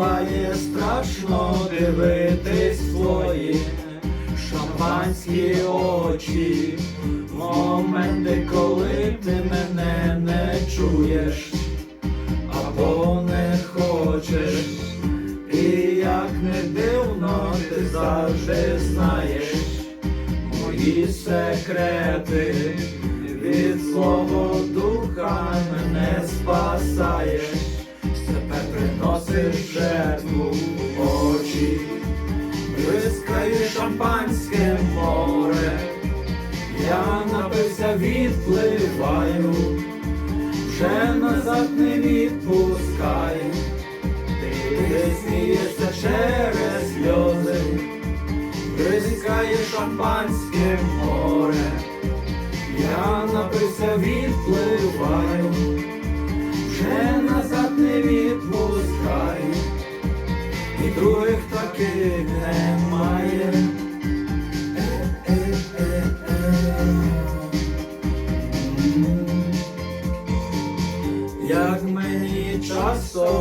буває страшно дивитись в твої шампанські очі, моменти, коли ти мене не чуєш або не хочеш, і як не дивно, ти завжди знаєш мої секрети, від злого духа шампанське море, я напився, відпливаю, вже назад не відпускай, ти смієшся через сльози. Бризкає шампанське море, я напився, відпливаю, вже назад не відпускай, і других таких немає.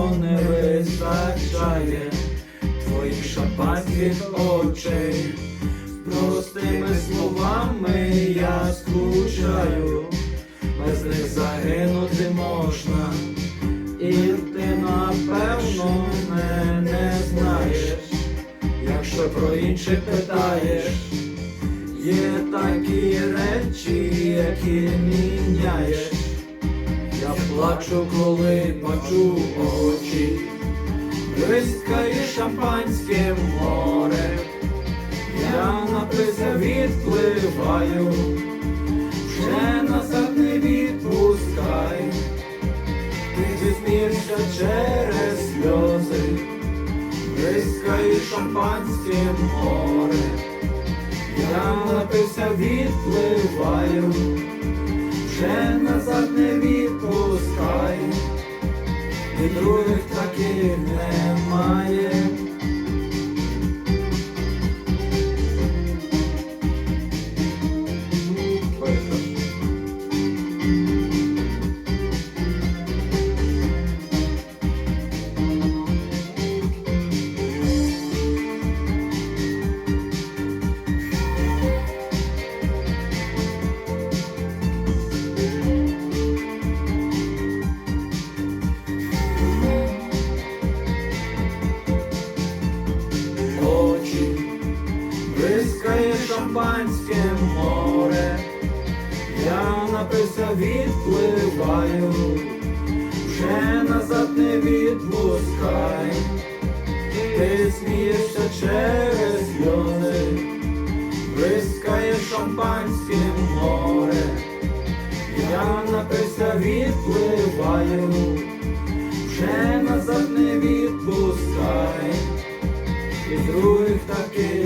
Не вистачає твоїх шампанських очей, простими словами я скучаю, без них загинути можна, і ти напевно мене знаєш, якщо про інших питаєш, є такі речі, які міняєш. Я плачу, коли бачу очі, блискає шампанське море, я напився, відпливаю, вже назад не відпускай, ти змірся через сльози, блискає шампанське море, я напився, відпливаю других таких немає. бризкає шампанське море, я на пися відпливаю, вже назад не відпускай, ти смієшся через сльози, бризкає шампанське море, я на пися відпливаю, вже назад не відпускай, і других таких.